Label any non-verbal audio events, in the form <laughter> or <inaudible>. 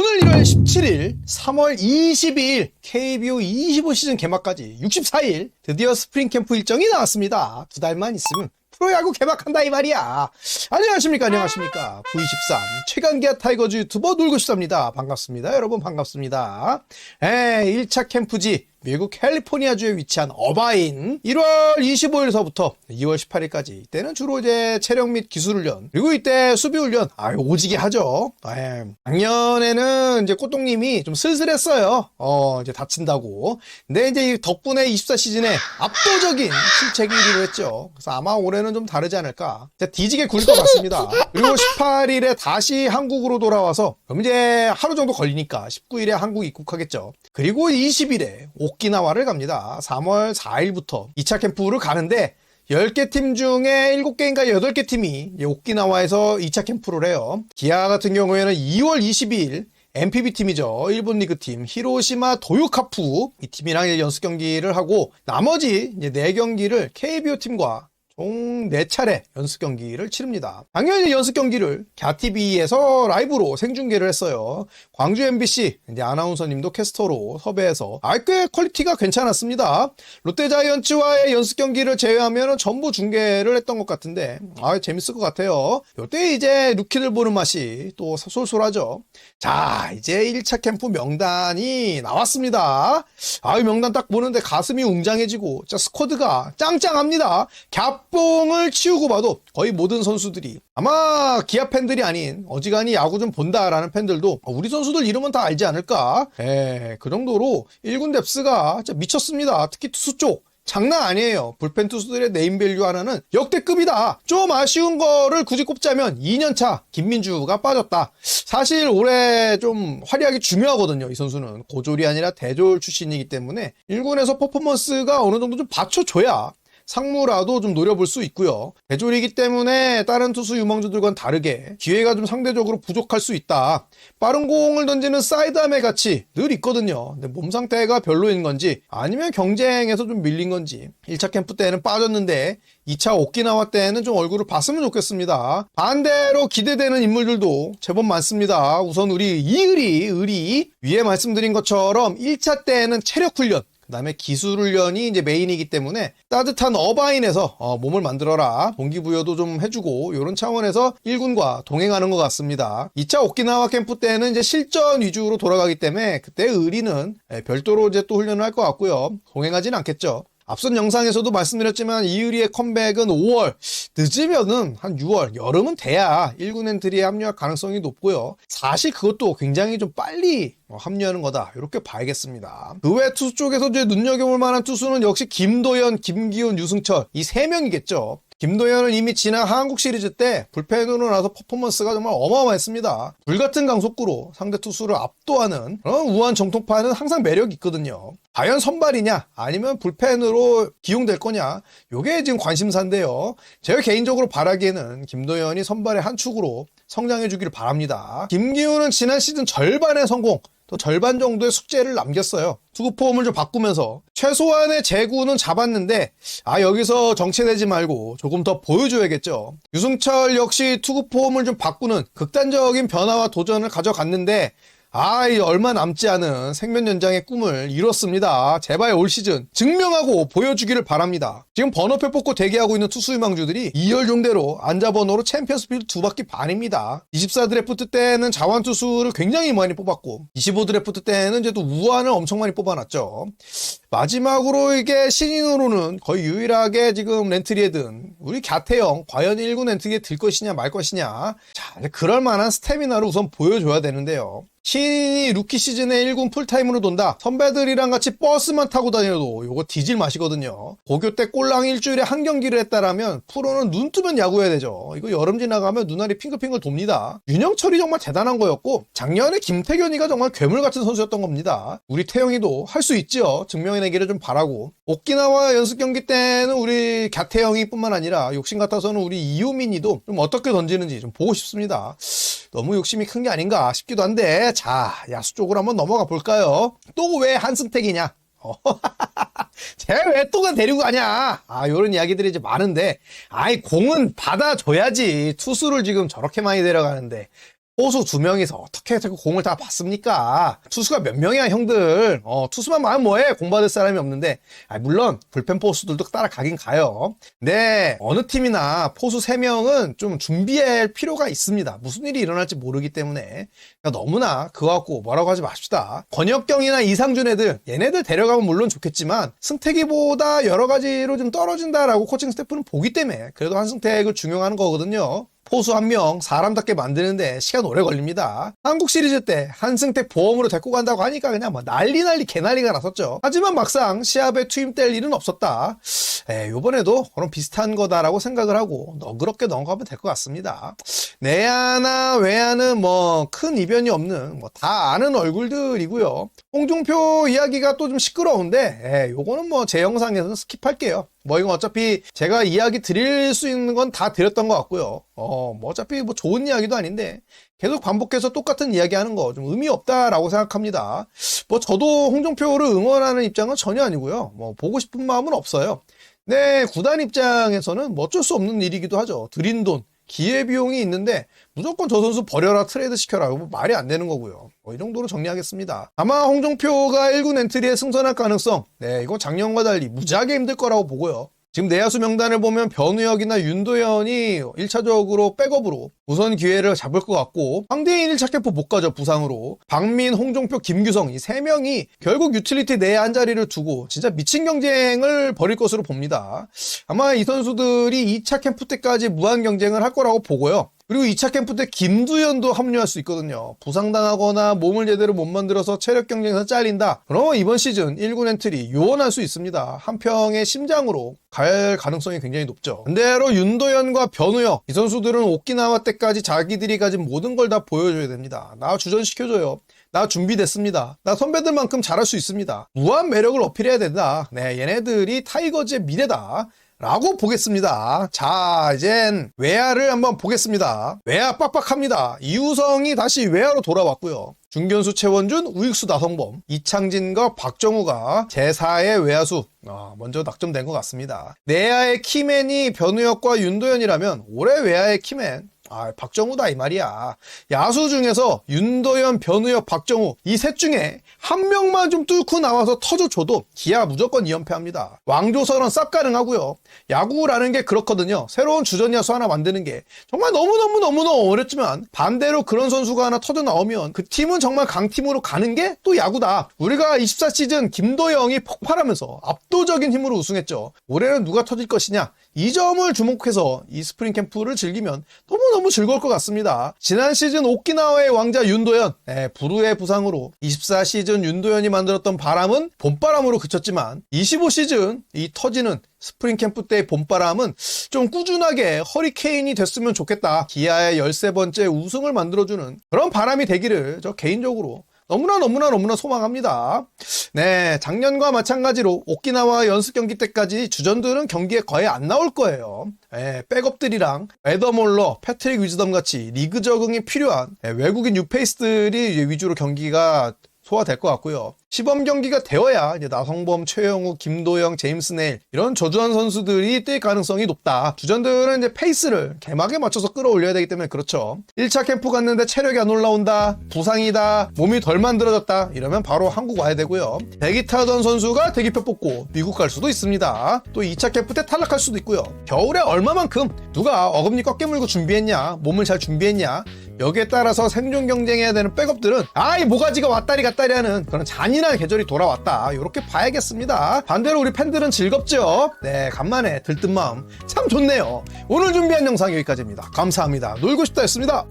오늘 1월 17일, 3월 22일 KBO 25 시즌 개막까지 64일 드디어 스프링 캠프 일정이 나왔습니다. 두 달만 있으면 프로야구 개막한다 이 말이야. 안녕하십니까 안녕하십니까 V13 최강기아 타이거즈 유튜버 놀고싶답니다. 반갑습니다 여러분 반갑습니다. 에 1차 캠프지 미국 캘리포니아주에 위치한 어바인 1월 25일서부터 2월 18일까지 이때는 주로 이제 체력 및 기술 훈련 그리고 이때 수비 훈련 아 오지게 하죠. 에, 작년에는 이제 꽃동님이 좀 슬슬했어요. 어 이제 다친다고. 근데 이제 이 덕분에 24 시즌에 압도적인 실책 1위를 했죠. 그래서 아마 올해는 좀 다르지 않을까. 뒤지게 굴릴 것 같습니다. 그리고 18일에 다시 한국으로 돌아와서 그럼 이제 하루 정도 걸리니까 19일에 한국 입국하겠죠. 그리고 20일에 오키나와를 갑니다. 3월 4일부터 2차 캠프를 가는데 10개 팀 중에 7개인가 8개 팀이 오키나와에서 2차 캠프를 해요. 기아 같은 경우에는 2월 22일 MPB 팀이죠. 일본 리그 팀 히로시마 도요카프 이 팀이랑 연습 경기를 하고 나머지 이제 4경기를 KBO 팀과 총 4차례 연습 경기를 치릅니다. 당연히 연습 경기를 갸TV에서 라이브로 생중계를 했어요. 광주 MBC 이제 아나운서님도 캐스터로 섭외해서 아, 꽤 퀄리티가 괜찮았습니다. 롯데자이언츠와의 연습 경기를 제외하면 전부 중계를 했던 것 같은데 아, 재밌을 것 같아요. 이때 이제 루키들 보는 맛이 또 솔솔하죠. 자, 이제 1차 캠프 명단이 나왔습니다. 아, 이 명단 딱 보는데 가슴이 웅장해지고 진짜 스쿼드가 짱짱합니다. 갸 뽕을 치우고 봐도 거의 모든 선수들이 아마 기아 팬들이 아닌 어지간히 야구 좀 본다라는 팬들도 어, 우리 선수들 이름은 다 알지 않을까? 에, 그 정도로 1군 뎁스가 진짜 미쳤습니다. 특히 투수 쪽. 장난 아니에요. 불펜 투수들의 네임밸류 하나는 역대급이다. 좀 아쉬운 거를 굳이 꼽자면 2년차 김민주가 빠졌다. 사실 올해 좀 활약이 중요하거든요. 이 선수는 고졸이 아니라 대졸 출신이기 때문에 1군에서 퍼포먼스가 어느 정도 좀 받쳐줘야 상무라도 좀 노려볼 수 있고요. 대졸이기 때문에 다른 투수 유망주들과는 다르게 기회가 좀 상대적으로 부족할 수 있다. 빠른 공을 던지는 사이드함의 가치 늘 있거든요. 근데 몸 상태가 별로인 건지 아니면 경쟁에서 좀 밀린 건지 1차 캠프 때는 빠졌는데 2차 오키나와 때는 좀 얼굴을 봤으면 좋겠습니다. 반대로 기대되는 인물들도 제법 많습니다. 우선 우리 이의리, 의리 위에 말씀드린 것처럼 1차 때는 체력 훈련 그 다음에 기술 훈련이 이제 메인이기 때문에 따뜻한 어바인에서 어, 몸을 만들어라 동기부여도 좀 해주고 이런 차원에서 1군과 동행하는 것 같습니다. 2차 오키나와 캠프 때는 이제 실전 위주로 돌아가기 때문에 그때 의리는 예, 별도로 이제 또 훈련을 할 것 같고요. 동행하진 않겠죠. 앞선 영상에서도 말씀드렸지만 이의리의 컴백은 5월 늦으면은 한 6월 여름은 돼야 1군 엔트리에 합류할 가능성이 높고요. 사실 그것도 굉장히 좀 빨리 어, 합류하는 거다. 이렇게 봐야겠습니다. 그 외 투수 쪽에서 눈여겨볼 만한 투수는 역시 김도현, 김기훈, 유승철 이 세 명이겠죠 김도현은 이미 지난 한국 시리즈 때 불펜으로 나서 퍼포먼스가 정말 어마어마했습니다. 불같은 강속구로 상대 투수를 압도하는 그런 우한 정통파는 항상 매력이 있거든요. 과연 선발이냐 아니면 불펜으로 기용될 거냐 요게 지금 관심사인데요. 제가 개인적으로 바라기에는 김도현이 선발의 한 축으로 성장해 주기를 바랍니다. 김기훈은 지난 시즌 절반의 성공 또 절반 정도의 숙제를 남겼어요. 투구 폼을 좀 바꾸면서 최소한의 제구는 잡았는데 아 여기서 정체되지 말고 조금 더 보여줘야겠죠. 유승철 역시 투구 폼을 좀 바꾸는 극단적인 변화와 도전을 가져갔는데 아, 이 얼마 남지 않은 생명 연장의 꿈을 이뤘습니다. 제발 올 시즌 증명하고 보여주기를 바랍니다. 지금 번호표 뽑고 대기하고 있는 투수 유망주들이 2열 종대로 안자 번호로 챔피언스 필드 두 바퀴 반입니다. 24 드래프트 때는 자완 투수를 굉장히 많이 뽑았고 25 드래프트 때는 이제 또 우한을 엄청 많이 뽑아놨죠. 마지막으로 이게 신인으로는 거의 유일하게 지금 렌트리에 든 우리 갸태영 과연 1군 렌트리에 들 것이냐 말 것이냐 자 그럴 만한 스태미나를 우선 보여줘야 되는데요. 신인이 루키 시즌에 1군 풀타임으로 돈다. 선배들이랑 같이 버스만 타고 다녀도 요거 뒤질 맛이거든요. 고교 때 꼴랑 일주일에 한 경기를 했다라면 프로는 눈 뜨면 야구해야 되죠. 이거 여름 지나가면 눈알이 핑글핑글 돕니다. 윤영철이 정말 대단한 거였고 작년에 김태균이가 정말 괴물 같은 선수였던 겁니다. 우리 태영이도 할 수 있죠. 증명해 내기를 좀 바라고. 오키나와 연습 경기 때는 우리 갸태영이 뿐만 아니라 욕심 같아서는 우리 이효민이도 좀 어떻게 던지는지 좀 보고 싶습니다. 너무 욕심이 큰 게 아닌가 싶기도 한데 자 야수 쪽으로 한번 넘어가 볼까요? 또 왜 한승택이냐? 어, <laughs> 쟤왜 또가 데리고 가냐? 아, 요런 이야기들이 이제 많은데, 아이, 공은 받아줘야지. 투수를 지금 저렇게 많이 데려가는데, 포수 두 명이서 어떻게 공을 다 받습니까? 투수가 몇 명이야, 형들. 어, 투수만 많으면 뭐해? 공 받을 사람이 없는데. 아, 물론, 불펜 포수들도 따라가긴 가요. 네, 어느 팀이나 포수 세명은좀 준비할 필요가 있습니다. 무슨 일이 일어날지 모르기 때문에. 그러니까 너무나 그거 갖고 뭐라고 하지 맙시다. 권혁경이나 이상준 애들, 얘네들 데려가면 물론 좋겠지만, 승택이보다 여러 가지로 좀 떨어진다라고 코칭 스태프는 보기 때문에, 그래도 한승택을 중용하는 거거든요. 포수 한 명 사람답게 만드는데 시간 오래 걸립니다. 한국 시리즈 때 한승택 보험으로 데리고 간다고 하니까 그냥 뭐 난리 난리 개난리가 났었죠. 하지만 막상 시합에 투입될 일은 없었다. 에, 요번에도 그런 비슷한 거다라고 생각을 하고 너그럽게 넘어가면 될 것 같습니다. 내야나 외야는 뭐 큰 이변이 없는 뭐 다 아는 얼굴들이고요. 홍종표 이야기가 또 좀 시끄러운데 에, 요거는 뭐 제 영상에서는 스킵할게요. 뭐 이건 어차피 제가 이야기 드릴 수 있는 건 다 드렸던 것 같고요. 어, 뭐 어차피 뭐 좋은 이야기도 아닌데 계속 반복해서 똑같은 이야기 하는 거 좀 의미 없다라고 생각합니다. 뭐 저도 홍종표를 응원하는 입장은 전혀 아니고요. 뭐 보고 싶은 마음은 없어요. 네, 구단 입장에서는 뭐 어쩔 수 없는 일이기도 하죠. 들인 돈, 기회비용이 있는데 무조건 저 선수 버려라 트레이드 시켜라 뭐 말이 안 되는 거고요. 뭐 이 정도로 정리하겠습니다. 아마 홍종표가 1군 엔트리에 승선할 가능성 네 이거 작년과 달리 무지하게 힘들 거라고 보고요. 지금 내야수 명단을 보면 변우혁이나 윤도현이 1차적으로 백업으로 우선 기회를 잡을 것 같고 황대인 1차 캠프 못 가죠 부상으로 박민, 홍종표, 김규성 이 세 명이 결국 유틸리티 내에 한 자리를 두고 진짜 미친 경쟁을 벌일 것으로 봅니다. 아마 이 선수들이 2차 캠프 때까지 무한 경쟁을 할 거라고 보고요. 그리고 2차 캠프 때 김두현도 합류할 수 있거든요. 부상당하거나 몸을 제대로 못 만들어서 체력 경쟁에서 잘린다. 그럼 이번 시즌 1군 엔트리 요원할 수 있습니다. 한 평의 심장으로 갈 가능성이 굉장히 높죠. 반대로 윤도현과 변우혁 이 선수들은 오키나와 때까지 자기들이 가진 모든 걸 다 보여줘야 됩니다. 나 주전시켜줘요. 나 준비됐습니다. 나 선배들만큼 잘할 수 있습니다. 무한 매력을 어필해야 된다. 네, 얘네들이 타이거즈의 미래다. 라고 보겠습니다. 자, 이젠 외야를 한번 보겠습니다. 외야 빡빡합니다. 이우성이 다시 외야로 돌아왔고요. 중견수 최원준, 우익수 나성범, 이창진과 박정우가 제4의 외야수 아, 먼저 낙점된 것 같습니다. 내야의 키맨이 변우혁과 윤도현이라면 올해 외야의 키맨 아, 박정우다 이 말이야. 야수 중에서 윤도현, 변우혁, 박정우 이 셋 중에 한 명만 좀 뚫고 나와서 터져줘도 기아 무조건 2연패합니다. 왕조선은 싹 가능하고요. 야구라는 게 그렇거든요. 새로운 주전 야수 하나 만드는 게 정말 너무너무너무너무 어렵지만 반대로 그런 선수가 하나 터져 나오면 그 팀은 정말 강팀으로 가는 게 또 야구다. 우리가 24시즌 김도영이 폭발하면서 압도적인 힘으로 우승했죠. 올해는 누가 터질 것이냐? 이 점을 주목해서 이 스프링 캠프를 즐기면 너무너무 즐거울 것 같습니다. 지난 시즌 오키나와의 왕자 윤도현, 네, 불후의 부상으로 24시즌 윤도현이 만들었던 바람은 봄바람으로 그쳤지만 25시즌 이 터지는 스프링 캠프 때의 봄바람은 좀 꾸준하게 허리케인이 됐으면 좋겠다. 기아의 13번째 우승을 만들어주는 그런 바람이 되기를 저 개인적으로 너무나 너무나 너무나 소망합니다. 네, 작년과 마찬가지로 오키나와 연습 경기 때까지 주전들은 경기에 거의 안 나올 거예요. 예, 백업들이랑 에더몰러, 패트릭 위즈덤 같이 리그 적응이 필요한 예, 외국인 뉴페이스들이 위주로 경기가 소화될 것 같고요. 시범 경기가 되어야 이제 나성범, 최영우, 김도영, 제임스 네일 이런 저주한 선수들이 뛸 가능성이 높다. 주전들은 이제 페이스를 개막에 맞춰서 끌어올려야 되기 때문에 그렇죠. 1차 캠프 갔는데 체력이 안 올라온다. 부상이다. 몸이 덜 만들어졌다. 이러면 바로 한국 와야 되고요. 대기 타던 선수가 대기표 뽑고 미국 갈 수도 있습니다. 또 2차 캠프 때 탈락할 수도 있고요. 겨울에 얼마만큼 누가 어금니 꺾게 물고 준비했냐, 몸을 잘 준비했냐, 여기에 따라서 생존 경쟁해야 되는 백업들은 아이 모가지가 왔다리 갔다리 하는 그런 잔인한 계절이 돌아왔다. 이렇게 봐야겠습니다. 반대로 우리 팬들은 즐겁죠? 네 간만에 들뜬 마음 참 좋네요. 오늘 준비한 영상 여기까지입니다. 감사합니다. 놀고 싶다 였습니다